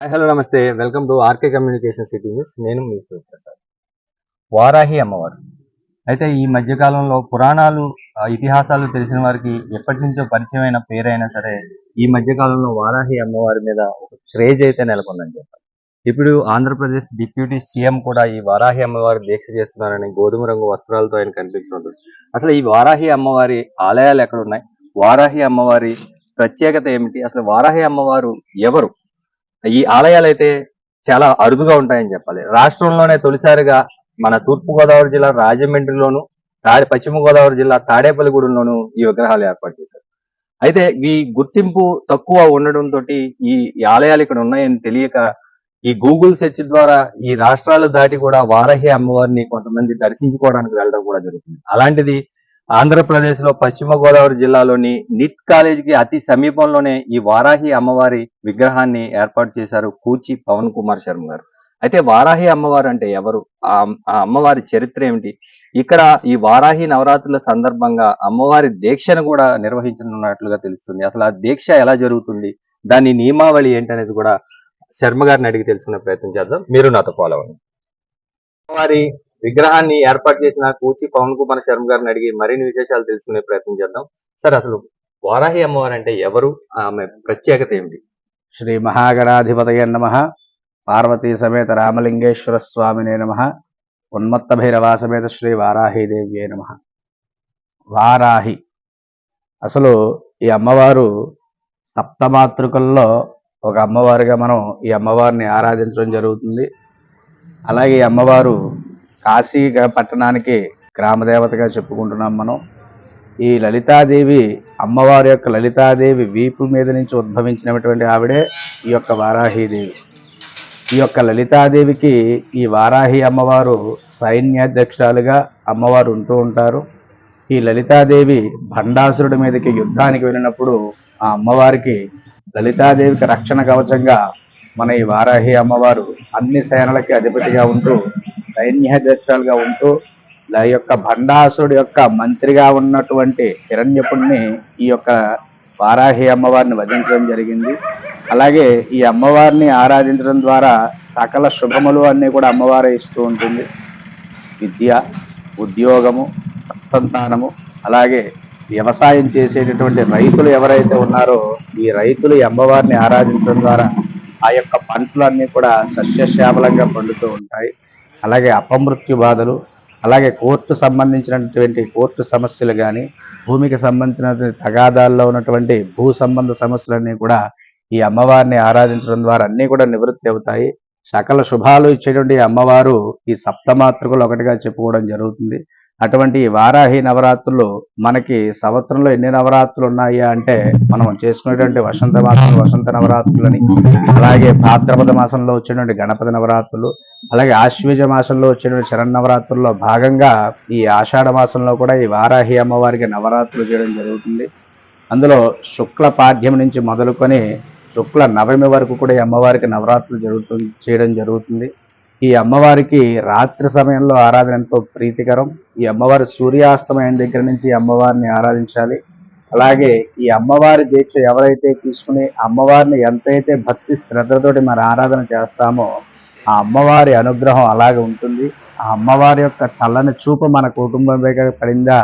Hi hello నమస్తే. Welcome to RK communication city news నేను మీ ప్రసాద్. వారాహి అమ్మవారు. అయితే ఈ మధ్యకాలంలో పురాణాలు ఇతిహాసాలు తెలిసిన వారికి ఎప్పటి నుంచో పరిచయమైన పేరైనా సరే ఈ మధ్యకాలంలో వారాహి అమ్మవారి మీద ఒక క్రేజ్ అయితే నెలకొందని చెప్పాలి. ఇప్పుడు ఆంధ్రప్రదేశ్ డిప్యూటీ సీఎం కూడా ఈ వారాహి అమ్మవారి దీక్ష చేస్తున్నారని గోధుమ రంగు వస్త్రాలతో ఆయన కనిపిస్తుంటారు అసలు ఈ వారాహి అమ్మవారి ఆలయాలు ఎక్కడ ఉన్నాయి వారాహి అమ్మవారి ప్రత్యేకత ఏమిటి? అసలు వారాహి అమ్మవారు ఎవరు? ఈ ఆలయాలు అయితే చాలా అరుదుగా ఉంటాయని చెప్పాలి. రాష్ట్రంలోనే తొలిసారిగా మన తూర్పుగోదావరి జిల్లా రాజమండ్రిలోను తాడి పశ్చిమ గోదావరి జిల్లా తాడేపల్లిగూడెంలోను ఈ విగ్రహాలు ఏర్పాటు చేశారు. అయితే ఈ గుర్తింపు తక్కువ ఉండడంతో ఈ ఈ ఆలయాలు ఇక్కడ ఉన్నాయని తెలియక ఈ గూగుల్ సెర్చ్ ద్వారా ఈ రాష్ట్రాలు దాటి కూడా వారహి అమ్మవారిని కొంతమంది దర్శించుకోవడానికి వెళ్ళడం కూడా జరుగుతుంది. అలాంటిది ఆంధ్రప్రదేశ్లో పశ్చిమ గోదావరి జిల్లాలోని నిట్ కాలేజీకి అతి సమీపంలోనే ఈ వారాహి అమ్మవారి విగ్రహాన్ని ఏర్పాటు చేశారు కూచి పవన్ కుమార్ శర్మ గారు. అయితే వారాహి అమ్మవారు అంటే ఎవరు? ఆ ఆ అమ్మవారి చరిత్ర ఏమిటి? ఇక్కడ ఈ వారాహి నవరాత్రుల సందర్భంగా అమ్మవారి దీక్షను కూడా నిర్వహించనున్నట్లుగా తెలుస్తుంది. అసలు ఆ దీక్ష ఎలా జరుగుతుంది? దాని నియమావళి ఏంటనేది కూడా శర్మ గారిని అడిగి తెలుసుకునే ప్రయత్నం చేద్దాం. మీరు నాతో ఫాలో అవ్వండి. అమ్మవారి విగ్రహాన్ని ఏర్పాటు చేసిన కూచి పవన్ కుమార్ శర్మ గారిని అడిగి మరిన్ని విశేషాలు తెలుసుకునే ప్రయత్నం చేద్దాం. సార్ అసలు వారాహి అమ్మవారు అంటే ఎవరు? ఆమె ప్రత్యేకత ఏమిటి? శ్రీ మహాగణాధిపతయ నమ. పార్వతీ సమేత రామలింగేశ్వర స్వామినే నమ. ఉన్మత్త భైరవా సమేత శ్రీ వారాహీదేవ్యే నమ. వారాహి. అసలు ఈ అమ్మవారు సప్తమాతృకల్లో ఒక అమ్మవారిగా మనం ఈ అమ్మవారిని ఆరాధించడం జరుగుతుంది. అలాగే ఈ అమ్మవారు కాశీ పట్టణానికి గ్రామదేవతగా చెప్పుకుంటున్నాం మనం. ఈ లలితాదేవి అమ్మవారి యొక్క లలితాదేవి వీపు మీద నుంచి ఉద్భవించినటువంటి ఆవిడే ఈ యొక్క వారాహీదేవి. ఈ యొక్క లలితాదేవికి ఈ వారాహి అమ్మవారు సైన్యాధ్యక్షురాలుగా అమ్మవారు ఉంటూ ఉంటారు. ఈ లలితాదేవి భండాసురుడి మీదకి యుద్ధానికి వెళ్ళినప్పుడు ఆ అమ్మవారికి లలితాదేవికి రక్షణ కవచంగా మన ఈ వారాహి అమ్మవారు అన్ని సేనలకి అధిపతిగా ఉంటూ సైన్యాధ్యక్షురాలుగా ఉంటూ ఆ యొక్క భండాసుడు యొక్క మంత్రిగా ఉన్నటువంటి హిరణ్యపుణ్ణి ఈ యొక్క వారాహి అమ్మవారిని వధించడం జరిగింది. అలాగే ఈ అమ్మవారిని ఆరాధించడం ద్వారా సకల శుభములు అన్నీ కూడా అమ్మవారే ఇస్తూ ఉంటుంది. విద్య ఉద్యోగము సంతానము అలాగే వ్యవసాయం చేసేటటువంటి రైతులు ఎవరైతే ఉన్నారో ఈ రైతులు అమ్మవారిని ఆరాధించడం ద్వారా ఆ యొక్క పంటలు అన్నీ కూడా సస్యశ్యామలంగా పండుతూ ఉంటాయి. అలాగే అపమృత్యు బాధలు అలాగే కోర్టు సంబంధించినటువంటి కోర్టు సమస్యలు కానీ భూమికి సంబంధించినటువంటి తగాదాల్లో ఉన్నటువంటి భూ సంబంధ సమస్యలన్నీ కూడా ఈ అమ్మవారిని ఆరాధించడం ద్వారా అన్నీ కూడా నివృత్తి అవుతాయి. సకల శుభాలు ఇచ్చేటువంటి అమ్మవారు ఈ సప్తమాతృకలు ఒకటిగా చెప్పుకోవడం జరుగుతుంది. అటువంటి వారాహి నవరాత్రులు మనకి సంవత్సరంలో ఎన్ని నవరాత్రులు ఉన్నాయి అంటే మనం చేసుకునేటువంటి వసంత మాసం వసంత నవరాత్రులని అలాగే భాద్రపద మాసంలో వచ్చేటువంటి గణపతి నవరాత్రులు అలాగే ఆశ్వేజ మాసంలో వచ్చేటువంటి శరన్నవరాత్రుల్లో భాగంగా ఈ ఆషాఢ మాసంలో కూడా ఈ వారాహి అమ్మవారికి నవరాత్రులు చేయడం జరుగుతుంది. అందులో శుక్ల పాఠ్యం నుంచి మొదలుకొని శుక్ల నవమి వరకు కూడా ఈ అమ్మవారికి నవరాత్రులు జరుగుతుంది చేయడం జరుగుతుంది. ఈ అమ్మవారికి రాత్రి సమయంలో ఆరాధన ఎంతో ప్రీతికరం. ఈ అమ్మవారి సూర్యాస్తమయం దగ్గర నుంచి అమ్మవారిని ఆరాధించాలి. అలాగే ఈ అమ్మవారి దీక్ష ఎవరైతే తీసుకుని అమ్మవారిని ఎంతైతే భక్తి శ్రద్ధతోటి మన ఆరాధన చేస్తామో ఆ అమ్మవారి అనుగ్రహం అలాగే ఉంటుంది. ఆ అమ్మవారి యొక్క చల్లని చూపు మన కుటుంబం పడిందా?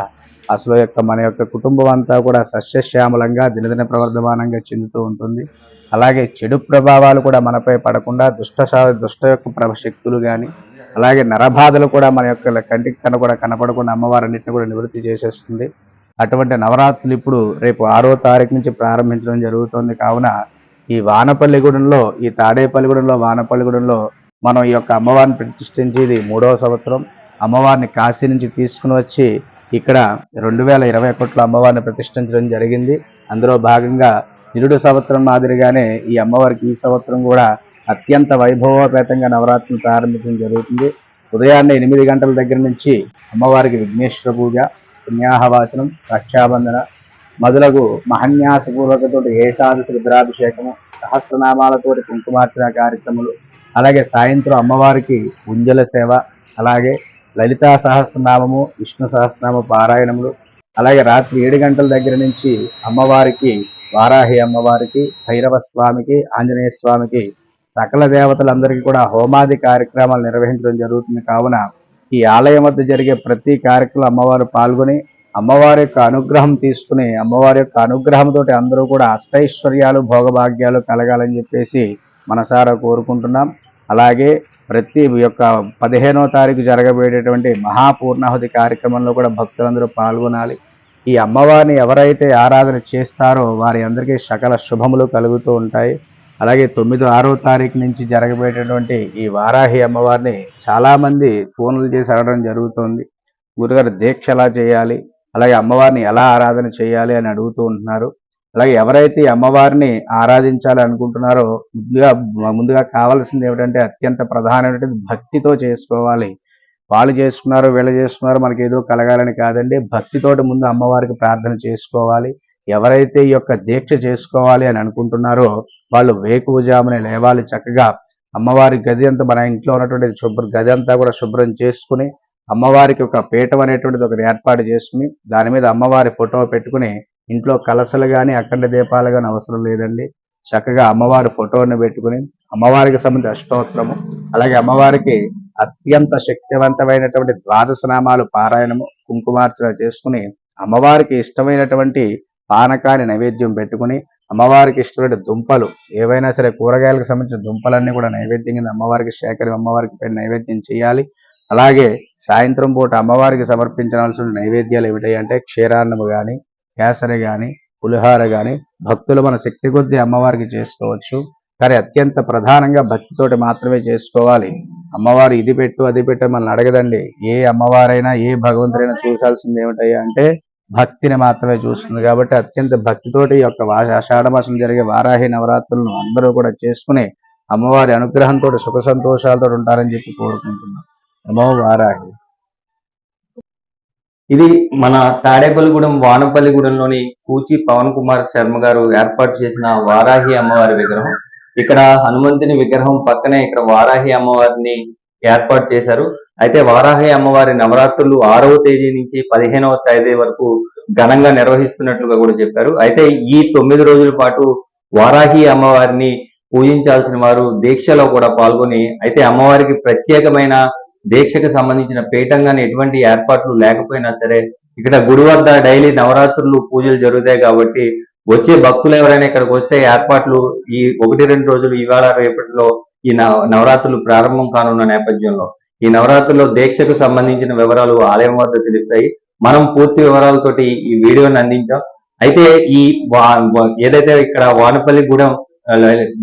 అసలు యొక్క మన యొక్క కుటుంబం అంతా కూడా సస్యశ్యామలంగా దినదిన ప్రవర్ధమానంగా చెందుతూ ఉంటుంది. అలాగే చెడు ప్రభావాలు కూడా మనపై పడకుండా దుష్ట దుష్ట యొక్క శక్తులు కానీ అలాగే నరబాధలు కూడా మన యొక్క కంటికి కన కూడా కనపడకుండా అమ్మవారన్నింటిని కూడా నివృత్తి చేసేస్తుంది. అటువంటి నవరాత్రులు ఇప్పుడు రేపు ఆరో తారీఖు నుంచి ప్రారంభించడం జరుగుతుంది. కావున ఈ వానపల్లిగూడెంలో ఈ తాడేపల్లిగూడెంలో వానపల్లిగూడెంలో మనం ఈ యొక్క అమ్మవారిని ప్రతిష్ఠించి ఇది మూడవ సంవత్సరం. అమ్మవారిని కాశీ నుంచి తీసుకుని వచ్చి ఇక్కడ రెండు వేల ఇరవై ఒకటిలో అమ్మవారిని ప్రతిష్ఠించడం జరిగింది. అందులో భాగంగా నిరుడు సంవత్సరం మాదిరిగానే ఈ అమ్మవారికి ఈ సంవత్సరం కూడా అత్యంత వైభవోపేతంగా నవరాత్రులు ప్రారంభించడం జరుగుతుంది. ఉదయాన్నే ఎనిమిది గంటల దగ్గర నుంచి అమ్మవారికి విఘ్నేశ్వర పూజ పుణ్యాహవాచనం రక్షాబంధన మొదలగు మహన్యాసపూర్వకతో ఏకాదశి రుద్రాభిషేకము సహస్రనామాలతోటి కుంకుమార్చన కార్యక్రమాలు అలాగే సాయంత్రం అమ్మవారికి ఉంజల సేవ అలాగే లలితా సహస్రనామము విష్ణు సహస్రనామ పారాయణములు అలాగే రాత్రి ఏడు గంటల దగ్గర నుంచి అమ్మవారికి వారాహి అమ్మవారికి భైరవ స్వామికి ఆంజనేయ స్వామికి సకల దేవతలందరికీ కూడా హోమాది కార్యక్రమాలు నిర్వహించడం జరుగుతుంది. కావున ఈ ఆలయం వద్ద జరిగే ప్రతి కార్యక్రమం అమ్మవారు పాల్గొని అమ్మవారి యొక్క అనుగ్రహం తీసుకుని అమ్మవారి యొక్క అనుగ్రహంతో అందరూ కూడా అష్టైశ్వర్యాలు భోగభాగ్యాలు కలగాలని చెప్పేసి మనసారా కోరుకుంటున్నాం. అలాగే ప్రతి యొక్క పదిహేనో తారీఖు జరగబోయేటటువంటి మహాపూర్ణాహుతి కార్యక్రమంలో కూడా భక్తులందరూ పాల్గొనాలి. ఈ అమ్మవారిని ఎవరైతే ఆరాధన చేస్తారో వారి అందరికీ సకల శుభములు కలుగుతూ ఉంటాయి. అలాగే తొమ్మిదో ఆరో తారీఖు నుంచి జరగబోయేటటువంటి ఈ వారాహి అమ్మవారిని చాలామంది ఫోన్లు చేసి అడగడం జరుగుతుంది. గురుగారు దీక్ష ఎలా చేయాలి? అలాగే అమ్మవారిని ఎలా ఆరాధన చేయాలి అని అడుగుతూ ఉంటున్నారు. అలాగే ఎవరైతే ఈ అమ్మవారిని ఆరాధించాలి అనుకుంటున్నారో ముందుగా ముందుగా కావాల్సింది ఏమిటంటే అత్యంత ప్రధానమైనటువంటి భక్తితో చేసుకోవాలి. వాళ్ళు చేసుకున్నారు వీళ్ళు చేసుకున్నారు మనకి ఏదో కలగాలని కాదండి. భక్తితోటి ముందు అమ్మవారికి ప్రార్థన చేసుకోవాలి. ఎవరైతే ఈ యొక్క దీక్ష చేసుకోవాలి అని అనుకుంటున్నారో వాళ్ళు వేకువజామునే లేవాలి చక్కగా. అమ్మవారి గది అంతా మన ఇంట్లో ఉన్నటువంటి శుభ్ర గది అంతా కూడా శుభ్రం చేసుకుని అమ్మవారికి ఒక పీఠం అనేటువంటిది ఒకటి ఏర్పాటు చేసుకుని దాని మీద అమ్మవారి ఫోటో పెట్టుకుని ఇంట్లో కలసలు కానీ అఖండ దీపాలు కానీ అవసరం లేదండి. చక్కగా అమ్మవారి ఫోటోని పెట్టుకుని అమ్మవారికి సంబంధించిన అష్టోత్తరము అలాగే అమ్మవారికి అత్యంత శక్తివంతమైనటువంటి ద్వాదశ నామాలు పారాయణము కుంకుమార్చన చేసుకుని అమ్మవారికి ఇష్టమైనటువంటి పానకాన్ని నైవేద్యం పెట్టుకుని అమ్మవారికి ఇష్టమైన దుంపలు ఏవైనా సరే కూరగాయలకు సంబంధించిన దుంపలన్నీ కూడా నైవేద్యం కింద అమ్మవారికి సేకరి అమ్మవారికి పైన నైవేద్యం చేయాలి. అలాగే సాయంత్రం పూట అమ్మవారికి సమర్పించాల్సిన నైవేద్యాలు ఏమిటాయి అంటే క్షీరాన్నము కానీ కేసరి కానీ పులిహార కానీ భక్తులు మన శక్తి కొద్దీ అమ్మవారికి చేసుకోవచ్చు. కానీ అత్యంత ప్రధానంగా భక్తితోటి మాత్రమే చేసుకోవాలి. అమ్మవారు ఇది పెట్టు అది పెట్టు మనల్ని అడగదండి. ఏ అమ్మవారైనా ఏ భగవంతుడైనా చూసాల్సింది ఏమిటయ్యా అంటే భక్తిని మాత్రమే చూస్తుంది. కాబట్టి అత్యంత భక్తితోటి ఈ యొక్క ఆషాఢ మాసం జరిగే వారాహి నవరాత్రులను అందరూ కూడా చేసుకుని అమ్మవారి అనుగ్రహంతో సుఖ సంతోషాలతో ఉంటారని చెప్పి కోరుకుంటున్నాం. నమో వారాహి. ఇది మన తాడేపల్లిగూడెం వానపల్లిగూడెంలోని కూచి పవన్ కుమార్ శర్మ గారు ఏర్పాటు చేసిన వారాహి అమ్మవారి విగ్రహం. ఇక్కడ హనుమంతుని విగ్రహం పక్కనే ఇక్కడ వారాహి అమ్మవారిని ఏర్పాటు చేశారు. అయితే వారాహి అమ్మవారి నవరాత్రులు ఆరవ తేదీ నుంచి పదిహేనవ తేదీ వరకు ఘనంగా నిర్వహిస్తున్నట్లుగా కూడా చెప్పారు. అయితే ఈ తొమ్మిది రోజుల పాటు వారాహి అమ్మవారిని పూజించాల్సిన వారు దీక్షలో కూడా పాల్గొని అయితే అమ్మవారికి ప్రత్యేకమైన దీక్షకు సంబంధించిన పీఠంగానే ఎటువంటి ఏర్పాట్లు లేకపోయినా సరే ఇక్కడ గుడి వద్ద డైలీ నవరాత్రులు పూజలు జరుగుతాయి కాబట్టి వచ్చే భక్తులు ఎవరైనా ఇక్కడికి వస్తే ఏర్పాట్లు ఈ ఒకటి రెండు రోజులు ఇవాళ రేపటిలో ఈ నవరాత్రులు ప్రారంభం కానున్న నేపథ్యంలో. ఈ నవరాత్రుల్లో దీక్షకు సంబంధించిన వివరాలు ఆలయం వద్ద తెలుస్తాయి. మనం పూర్తి వివరాలతోటి ఈ వీడియోని అందించాం. అయితే ఈ ఏదైతే ఇక్కడ వానపల్లి గూడెం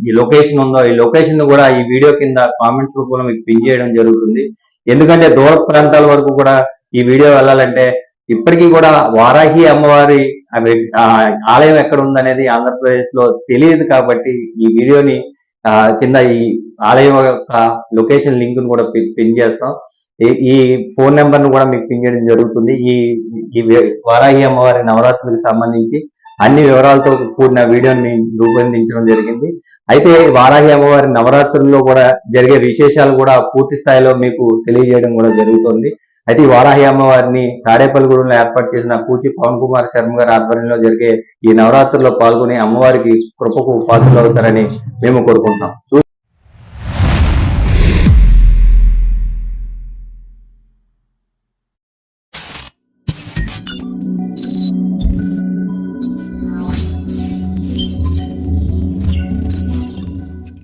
ఈ లొకేషన్ ఉందో ఈ లొకేషన్ కూడా ఈ వీడియో కింద కామెంట్స్ రూపంలో మీకు పిన్ చేయడం జరుగుతుంది. ఎందుకంటే దూర ప్రాంతాల వరకు కూడా ఈ వీడియో వెళ్ళాలంటే ఇప్పటికీ కూడా వారాహి అమ్మవారి ఆలయం ఎక్కడ ఉందనేది ఆంధ్రప్రదేశ్లో తెలియదు కాబట్టి ఈ వీడియోని కింద ఈ ఆలయం యొక్క లొకేషన్ లింక్ను కూడా పిన్ చేస్తాం. ఈ- ఈ ఫోన్ నెంబర్ను కూడా మీకు పిన్ చేయడం జరుగుతుంది. ఈ ఈ వారాహి అమ్మవారి నవరాత్రులకు సంబంధించి అన్ని వివరాలతో కూడిన వీడియోని రూపొందించడం జరిగింది. అయితే వారాహి అమ్మవారి నవరాత్రుల్లో కూడా జరిగే విశేషాలు కూడా పూర్తి స్థాయిలో మీకు తెలియజేయడం కూడా జరుగుతుంది. అయితే ఈ వారాహి అమ్మవారిని తాడేపల్లిగూడెంలో ఏర్పాటు చేసిన కూచి పవన్ కుమార్ శర్మ గారి ఆధ్వర్యంలో జరిగే ఈ నవరాత్రుల్లో పాల్గొని అమ్మవారికి కృపకు పాత్రలు అవుతారని మేము కోరుకుంటున్నాం.